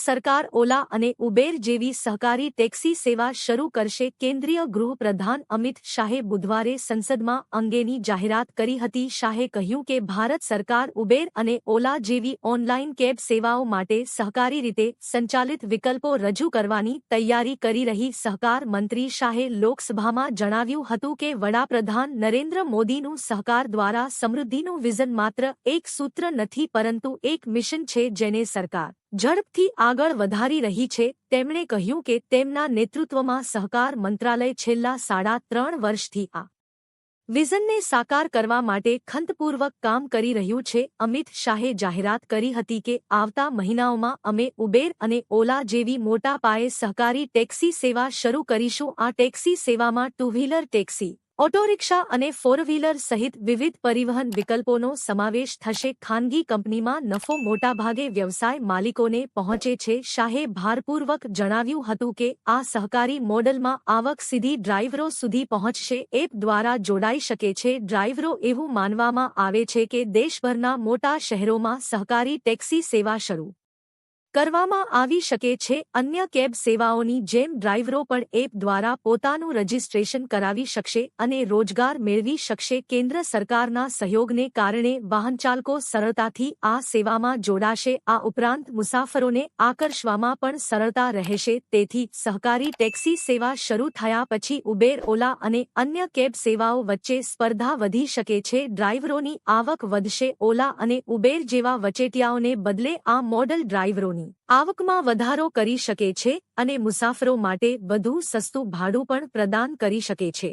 સરકાર ઓલા અને ઉબેર જેવી સહકારી ટેક્સી સેવા શરૂ કરશે. કેન્દ્રીય ગૃહપ્રધાન અમિત શાહે બુધવારે સંસદમાં અંગેની જાહેરાત કરી હતી. શાહે કહ્યું કે ભારત સરકાર ઉબેર અને ઓલા જેવી ઓનલાઈન કેબ સેવાઓ માટે સહકારી રીતે સંચાલિત વિકલ્પો રજૂ કરવાની તૈયારી કરી રહી. સહકાર મંત્રી શાહે લોકસભામાં જણાવ્યું હતું કે વડાપ્રધાન નરેન્દ્ર મોદીનું સહકાર દ્વારા સમૃદ્ધિનું વિઝન માત્ર એક સૂત્ર નથી પરંતુ એક મિશન છે જેને સરકાર ઝડપથી આગળ વધારી રહી છે, તેમણે કહ્યું કે તેમના નેતૃત્વમાં સહકાર મંત્રાલય છેલ્લા સાડા ત્રણ વર્ષથી આ વિઝનને સાકાર કરવા માટે ખંતપૂર્વક કામ કરી રહ્યું છે. અમિત શાહે જાહેરાત કરી હતી કે આવતા મહિનાઓમાં અમે ઉબેર અને ઓલા જેવી મોટા પાયે સહકારી ટેક્સી સેવા શરૂ કરીશું. આ ટેક્સી સેવામાં ટુ વ્હીલર ટેક્સી ઓટોરિક્ષા અને ફોર વ્હીલર સહિત વિવિધ પરિવહન વિકલ્પોનો સમાવેશ થશે. ખાનગી કંપનીમાં નફો મોટાભાગે વ્યવસાય માલિકોને પહોંચે છે. શાહે ભારપૂર્વક જણાવ્યું હતું કે, આ સહકારી મોડલમાં આવક સીધી ડ્રાઈવરો સુધી પહોંચશે. એપ દ્વારા જોડાઈ શકે છે. ડ્રાઈવરો એવું માનવામાં આવે છે કે, દેશભરના મોટા શહેરોમાં સહકારી ટેક્સી સેવા શરૂ કરવામાં આવી શકે છે. અન્ય કેબ સેવાઓની જેમ ડ્રાઈવરો પણ એપ દ્વારા પોતાનું રજીસ્ટ્રેશન કરાવી શકશે અને રોજગાર મેળવી શકશે. કેન્દ્ર સરકારના સહયોગને કારણે વાહનચાલકો સરળતાથી આ સેવામાં જોડાશે. આ ઉપરાંત મુસાફરોને આકર્ષવામાં પણ સરળતા રહેશે. તેથી સહકારી ટેક્સી સેવા શરૂ થયા પછી ઉબેર, ઓલા અને અન્ય કેબ સેવાઓ વચ્ચે સ્પર્ધા વધી શકે છે. ડ્રાઈવરોની આવક વધશે. ઓલા અને ઉબેર જેવા વચેટિયાઓને બદલે આ મોડલ ડ્રાઈવરોની આવકમાં વધારો કરી શકે છે અને મુસાફરો માટે વધુ સસ્તું ભાડું પણ પ્રદાન કરી શકે છે.